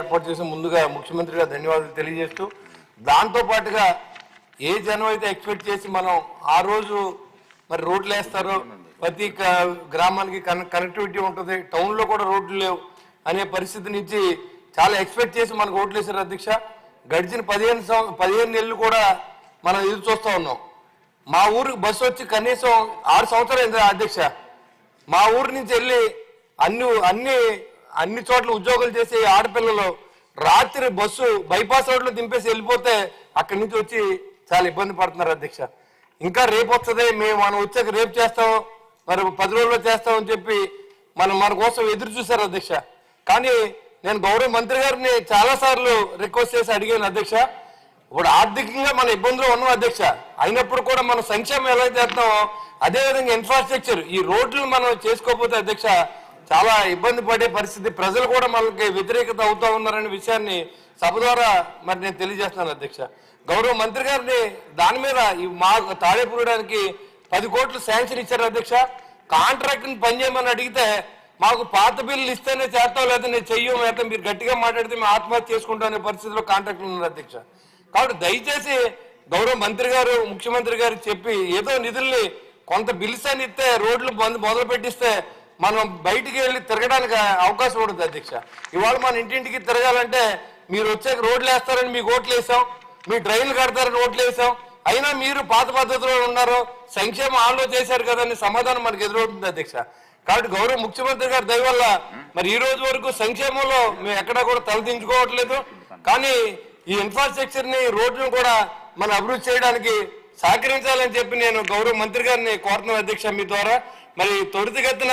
ఏర్పాటు చేసి ముందుగా ముఖ్యమంత్రిగా ధన్యవాదాలు తెలియజేస్తూ దాంతో పాటుగా ఏ జనం అయితే ఎక్స్పెక్ట్ చేసి మనం ఆ రోజు మరి రోడ్లు వేస్తారో ప్రతి గ్రామానికి కన కనెక్టివిటీ ఉంటుంది టౌన్లో కూడా రోడ్లు లేవు అనే పరిస్థితి నుంచి చాలా ఎక్స్పెక్ట్ చేసి మనకు ఓట్లు వేశారు అధ్యక్ష. గడిచిన పదిహేను సం- పదిహేను నెలలు కూడా మనం ఎదురు చూస్తూ ఉన్నాం. మా ఊరికి బస్సు వచ్చి కనీసం ఆరు సంవత్సరాలు అయింది అధ్యక్ష. మా ఊరి నుంచి వెళ్ళి అన్ని అన్ని అన్ని చోట్ల ఉద్యోగాలు చేసే ఆడపిల్లలు రాత్రి బస్సు బైపాస్ రోడ్లో దింపేసి వెళ్ళిపోతే అక్కడి నుంచి వచ్చి చాలా ఇబ్బంది పడుతున్నారు అధ్యక్ష. ఇంకా రేపు వస్తుంది మేము మనం వచ్చాక రేపు చేస్తాం మరి పది రోజుల్లో చేస్తామని చెప్పి మనం మన కోసం ఎదురు చూశారు అధ్యక్ష. కానీ నేను గౌరవ మంత్రి గారిని చాలాసార్లు రిక్వెస్ట్ చేసి అడిగాను అధ్యక్ష. ఇప్పుడు ఆర్థికంగా మన ఇబ్బందులు ఉన్నాం అధ్యక్ష. అయినప్పుడు కూడా మనం సంక్షేమం ఎలా చేస్తామో అదే విధంగా ఇన్ఫ్రాస్ట్రక్చర్ ఈ రోడ్లు మనం చేసుకోకపోతే అధ్యక్ష చాలా ఇబ్బంది పడే పరిస్థితి. ప్రజలు కూడా మనకి వ్యతిరేకత అవుతా ఉన్నారనే విషయాన్ని సభ ద్వారా మరి నేను తెలియజేస్తున్నాను అధ్యక్ష. గౌరవ మంత్రి గారిని దాని మీద ఈ మా తాడేపురడానికి పది కోట్లు శాంక్షన్ ఇచ్చారు అధ్యక్ష. కాంట్రాక్ట్ పనిచేయమని అడిగితే మాకు పాత బిల్లు ఇస్తేనే చేస్తాం లేదా నేను చెయ్యం లేదా మీరు గట్టిగా మాట్లాడితే మేము ఆత్మహత్య చేసుకుంటాం అనే పరిస్థితిలో కాంట్రాక్ట్లు ఉన్నారు అధ్యక్ష. కాబట్టి దయచేసి గౌరవ మంత్రి గారు ముఖ్యమంత్రి గారు చెప్పి ఏదో నిధుల్ని కొంత బిల్స్ అని ఇస్తే రోడ్లు మొదలు పెట్టిస్తే మనం బయటికి వెళ్ళి తిరగడానికి అవకాశం ఉంటుంది అధ్యక్ష. ఇవాళ మన ఇంటింటికి తిరగాలంటే మీరు వచ్చాక రోడ్లు వేస్తారని మీకు ఓట్లు వేసాం మీ డ్రైన్లు కడతారని ఓట్లు వేసాం అయినా మీరు పాత పద్ధతిలో ఉన్నారు సంక్షేమ ఆలో చేశారు కదని సమాధానం మనకు ఎదురవుతుంది అధ్యక్ష. కాబట్టి గౌరవ ముఖ్యమంత్రి గారి దయ వల్ల మరి ఈ రోజు వరకు సంక్షేమంలో మేము ఎక్కడా కూడా తలదించుకోవట్లేదు. కానీ ఈ ఇన్ఫ్రాస్ట్రక్చర్ని రోడ్లను కూడా మనం అభివృద్ధి చేయడానికి సహకరించాలని చెప్పి నేను గౌరవ మంత్రి గారిని కోరుతున్నాను అధ్యక్ష మీ ద్వారా. మరి త్వరితగతిన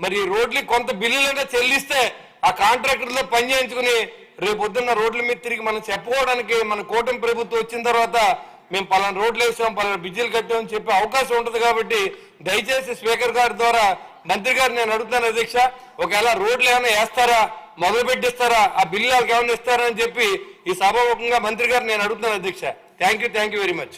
మరి రోడ్లు కొంత బిల్లులైనా చెల్లిస్తే ఆ కాంట్రాక్టర్లో పని చేయించుకుని రేపు పొద్దున్న రోడ్ల మీద తిరిగి మనం చెప్పుకోవడానికి మన కూటమి ప్రభుత్వం వచ్చిన తర్వాత మేము పలానా రోడ్లు వేసాం పలానా బిజ్జీలు కట్టామని చెప్పే అవకాశం ఉంటుంది కాబట్టి దయచేసి స్పీకర్ గారి ద్వారా మంత్రి గారు నేను అడుగుతాను అధ్యక్ష ఒకవేళ రోడ్లు ఏమైనా వేస్తారా మొదలు పెట్టిస్తారా ఆ బిల్లు వాళ్ళకి ఏమైనా ఇస్తారా అని చెప్పి ఈ సభాముఖంగా మంత్రి గారు నేను అడుగుతున్నాను అధ్యక్ష. Thank you thank you very much